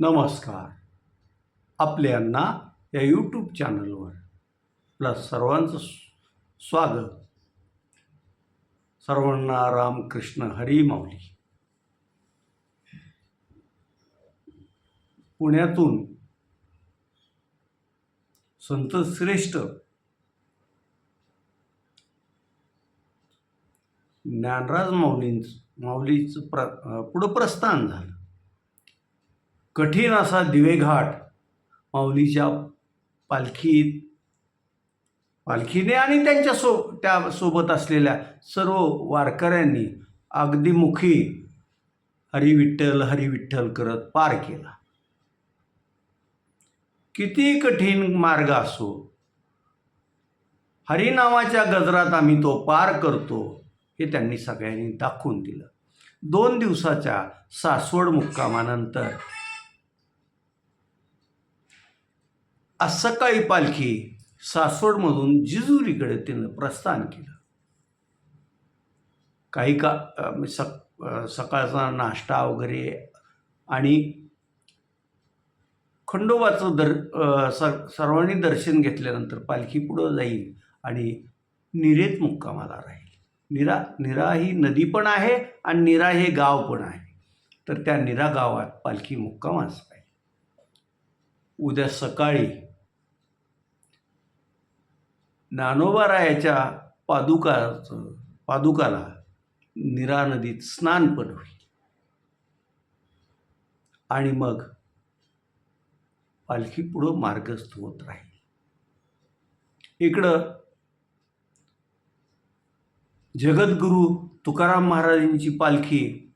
नमस्कार. आपल्यांना या यूट्यूब चॅनलवर प्लस सर्वांचं स्वागत. सर्वांना रामकृष्ण हरी माऊली. पुण्यातून संत श्रेष्ठ ज्ञानराज माऊलींच माऊलीचं प्र पुढं प्रस्थान झालं. कठीण असा दिवेघाट माऊलीच्या पालखीत पालखीने आणि त्यांच्या सो त्या सोबत असलेल्या सर्व वारकऱ्यांनी अगदी मुखी हरिविठ्ठल हरिविठ्ठल करत पार केला. किती कठीण मार्ग असो. हरिनामाच्या गजरात आम्ही तो पार करतो हे त्यांनी सगळ्यांनी दाखवून दिलं. दोन दिवसाच्या सासवड मुक्कामानंतर आज सकाळी पालखी सासवडमधून जिजुरीकडे तिनं प्रस्थान केलं. काही का सक सकाळचा नाश्ता वगैरे आणि खंडोबाचं दर सर सर्वांनी दर्शन घेतल्यानंतर पालखी पुढं जाईल आणि निरेत मुक्कामाला राहील. निरा निरा ही नदी पण आहे आणि निरा हे गाव पण आहे. तर त्या निरा गावात पालखी मुक्कामास उद्या सकाळी नानोबारायाच्या पादुकाचं पादुकाला निरा नदीत स्नान पण होईल. आणि मग पालखी पुढं मार्गस्थ होत राहील. इकडं जगद्गुरू तुकाराम महाराजांची पालखी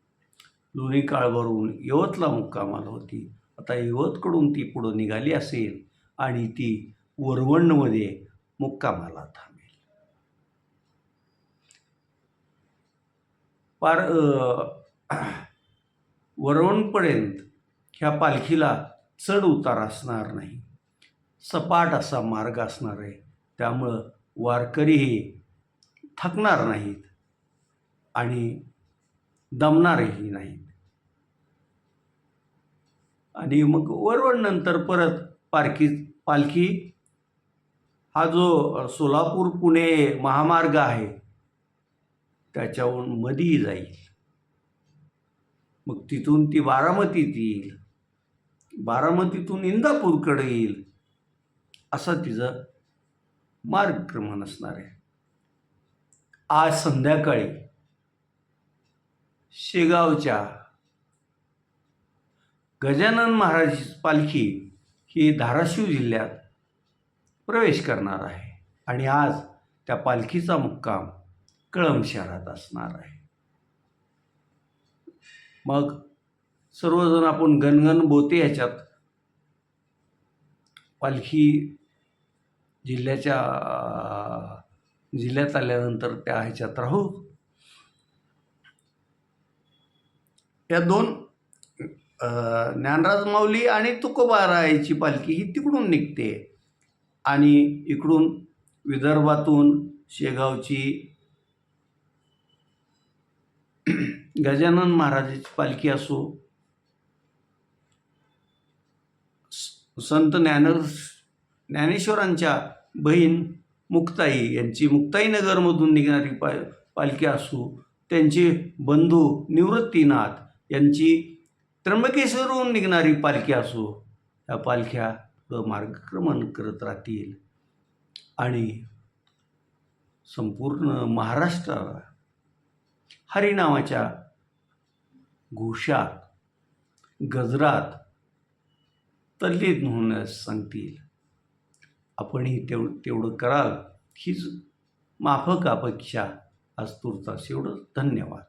लोणी काळभरून यवतला मुक्कामाला होती. आता यवतकडून ती पुढं निघाली असेल आणि ती वरवंडमध्ये मुक्कामाला थांबेल. पार वरवणपर्यंत ह्या पालखीला चढ उतार असणार नाही. सपाट असा मार्ग असणार आहे. त्यामुळं वारकरीही थकणार नाहीत आणि दमणारही नाहीत. आणि मग वरवण नंतर परत पारखी पालखी हा जो सोलापूर पुणे महामार्ग आहे त्याच्याहून मधी जाईल. मग तिथून ती बारामतीत येईल. बारामतीतून इंदापूरकडे येईल. असं तिचं मार्गक्रमण असणार आहे. आज संध्याकाळी शेगावच्या गजानन महाराज पालखी ही धाराशिव जिल्ह्यात प्रवेश करणार आहे. आणि आज त्या पालखीचा मुक्काम कळंब शहरात असणार आहे. मग सर्वजण आपण गणगण बोते ह्याच्यात पालखी जिल्ह्याच्या जिल्ह्यात आल्यानंतर त्या ह्याच्यात राहू. या दोन ज्ञानराज माऊली आणि तुकोबारायची पालखी ही तिकडून निघते. आणि इकडून विदर्भातून शेगावची गजानन महाराजाची पालखी असो स- संत ज्ञान ज्ञानेश्वरांच्या बहीण मुक्ताई यांची मुक्ताईनगरमधून निघणारी पा पालखी असो त्यांचे बंधू निवृत्तीनाथ यांची त्र्यंबकेश्वरहून निघणारी पालखी असो या पालख्या मार्गक्रमण करत राहतील. आणि संपूर्ण महाराष्ट्राला हरिनामाच्या घोषात गजरात तल्लीन होण्यास सांगतील. आपणही तेव तेवढं कराल हीच माफक अपेक्षा आज तुर्तास एवढं धन्यवाद.